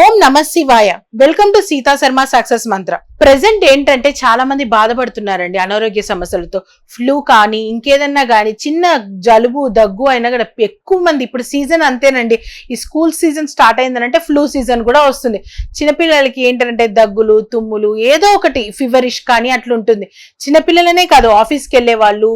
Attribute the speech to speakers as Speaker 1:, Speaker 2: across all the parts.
Speaker 1: ఓం నమ శివాయ. Welcome to Seetha Sharma success mantra present ఏంటంటే చాలా మంది బాధపడుతున్నారండి అనారోగ్య సమస్యలతో. ఫ్లూ కానీ ఇంకేదన్నా కానీ చిన్న జలుబు దగ్గు అయినా కూడా ఎక్కువ మంది ఇప్పుడు సీజన్ అంతేనండి. ఈ స్కూల్ సీజన్ స్టార్ట్ అయిందనంటే ఫ్లూ సీజన్ కూడా వస్తుంది. చిన్నపిల్లలకి ఏంటంటే దగ్గులు తుమ్ములు ఏదో ఒకటి ఫీవరిష్ కానీ అట్లా ఉంటుంది. చిన్నపిల్లలనే కాదు ఆఫీస్కి వెళ్ళే వాళ్ళు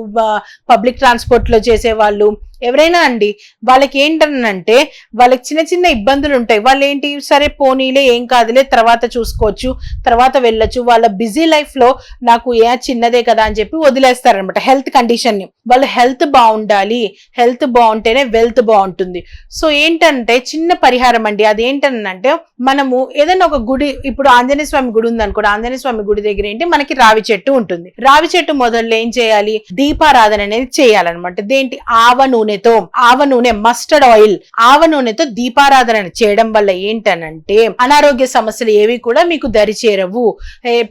Speaker 1: పబ్లిక్ ట్రాన్స్పోర్ట్లో చేసేవాళ్ళు చేసే వాళ్ళు ఎవరైనా అండి వాళ్ళకి ఏంటనంటే వాళ్ళకి చిన్న చిన్న ఇబ్బందులు ఉంటాయి వాళ్ళు ఏంటి సరే పోనీలే ఏం కాదులే తర్వాత చూసుకోవచ్చు తర్వాత వెళ్ళొచ్చు. వాళ్ళ బిజీ లైఫ్లో నాకు ఏ చిన్నదే కదా అని చెప్పి వదిలేస్తారనమాట. హెల్త్ కండిషన్ని వాళ్ళు హెల్త్ బాగుండాలి. హెల్త్ బాగుంటేనే వెల్త్ బాగుంటుంది. సో ఏంటంటే చిన్న పరిహారం అండి. అదేంటనంటే మనము ఏదైనా ఒక గుడి ఇప్పుడు ఆంజనేయ స్వామి గుడి ఉంది అనుకోండి ఆంజనేయ స్వామి గుడి దగ్గర ఏంటి మనకి రావి చెట్టు ఉంటుంది. రావి చెట్టు మొదలు ఏం చేయాలి? దీపారాధన అనేది చేయాలన్నమాట. దేంటి ఆవ నూనె నూనెతో ఆవ నూనె మస్టర్డ్ ఆయిల్ ఆవ నూనెతో దీపారాధన చేయడం వల్ల ఏంటనంటే అనారోగ్య సమస్యలు ఏవి కూడా మీకు దరిచేరవు.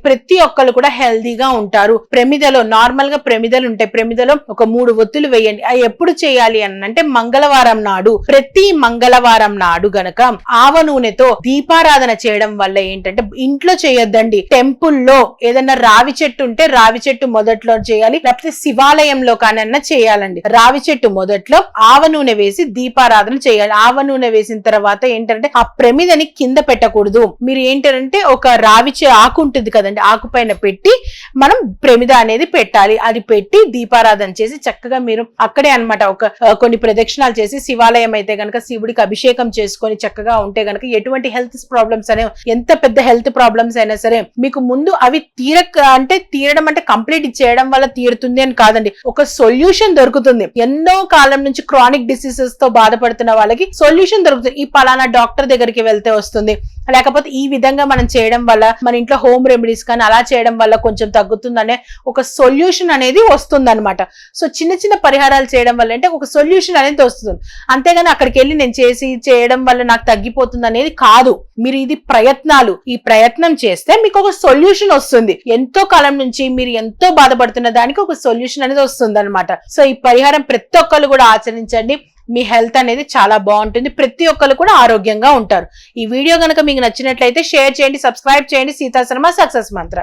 Speaker 1: ప్రతి ఒక్కరు కూడా హెల్దీగా ఉంటారు. ప్రమిదలో నార్మల్గా ప్రమిదలు ఉంటాయి. ప్రమిదలో ఒక మూడు ఒత్తులు వేయండి. అవి ఎప్పుడు చేయాలి అని అంటే మంగళవారం నాడు. ప్రతి మంగళవారం నాడు గనక ఆవ నూనెతో దీపారాధన చేయడం వల్ల ఏంటంటే ఇంట్లో చేయొద్దండి. టెంపుల్లో ఏదైనా రావి చెట్టు ఉంటే రావి చెట్టు మొదట్లో చేయాలి. లేకపోతే శివాలయంలో కానన్నా చేయాలండి. రావి చెట్టు మొదట్లో ఆవ నూనె వేసి దీపారాధన చేయాలి. ఆవ నూనె వేసిన తర్వాత ఏంటంటే ఆ ప్రమిదని కింద పెట్టకూడదు. మీరు ఏంటంటే ఒక రావిచే ఆకు ఉంటుంది కదండి ఆకు పైన పెట్టి మనం ప్రమిద అనేది పెట్టాలి. అది పెట్టి దీపారాధన చేసి చక్కగా మీరు అక్కడే అన్నమాట ఒక కొన్ని ప్రదక్షిణాలు చేసి శివాలయం అయితే గనక శివుడికి అభిషేకం చేసుకొని చక్కగా ఉంటే గనక ఎటువంటి హెల్త్ ప్రాబ్లమ్స్ అనే ఎంత పెద్ద హెల్త్ ప్రాబ్లమ్స్ అయినా సరే మీకు ముందు అవి తీర అంటే తీరడం అంటే కంప్లీట్ చేయడం వల్ల తీరుతుంది అని కాదండి. ఒక సొల్యూషన్ దొరుకుతుంది. ఎన్నో కాలం నుంచి క్రానిక్ డిసీజెస్తో బాధపడుతున్న వాళ్ళకి సొల్యూషన్ దొరుకుతుంది. ఈ పలానా డాక్టర్ దగ్గరికి వెళ్తే వస్తుంది. లేకపోతే ఈ విధంగా మనం చేయడం వల్ల మన ఇంట్లో హోమ్ రెమెడీస్ కానీ అలా చేయడం వల్ల కొంచెం తగ్గుతుందనే ఒక సొల్యూషన్ అనేది వస్తుందన్నమాట. సో చిన్న చిన్న పరిహారాలు చేయడం వల్ల అంటే ఒక సొల్యూషన్ అనేది వస్తుంది. అంతేగాని అక్కడికి వెళ్ళి నేను చేసి చేయడం వల్ల నాకు తగ్గిపోతుంది అనేది కాదు. మీరు ఇది ప్రయత్నాలు. ఈ ప్రయత్నం చేస్తే మీకు ఒక సొల్యూషన్ వస్తుంది. ఎంతో కాలం నుంచి మీరు ఎంతో బాధపడుతున్న దానికి ఒక సొల్యూషన్ అనేది వస్తుంది అనమాట సో ఈ పరిహారం ప్రతి ఒక్కరు కూడా ఆచరించండి. మీ హెల్త్ అనేది చాలా బాగుంటుంది. ప్రతి ఒక్కరు కూడా ఆరోగ్యంగా ఉంటారు. ఈ వీడియో కనుక మీకు నచ్చినట్లయితే షేర్ చేయండి సబ్స్క్రైబ్ చేయండి. సీతాశర్మ సక్సెస్ మంత్ర.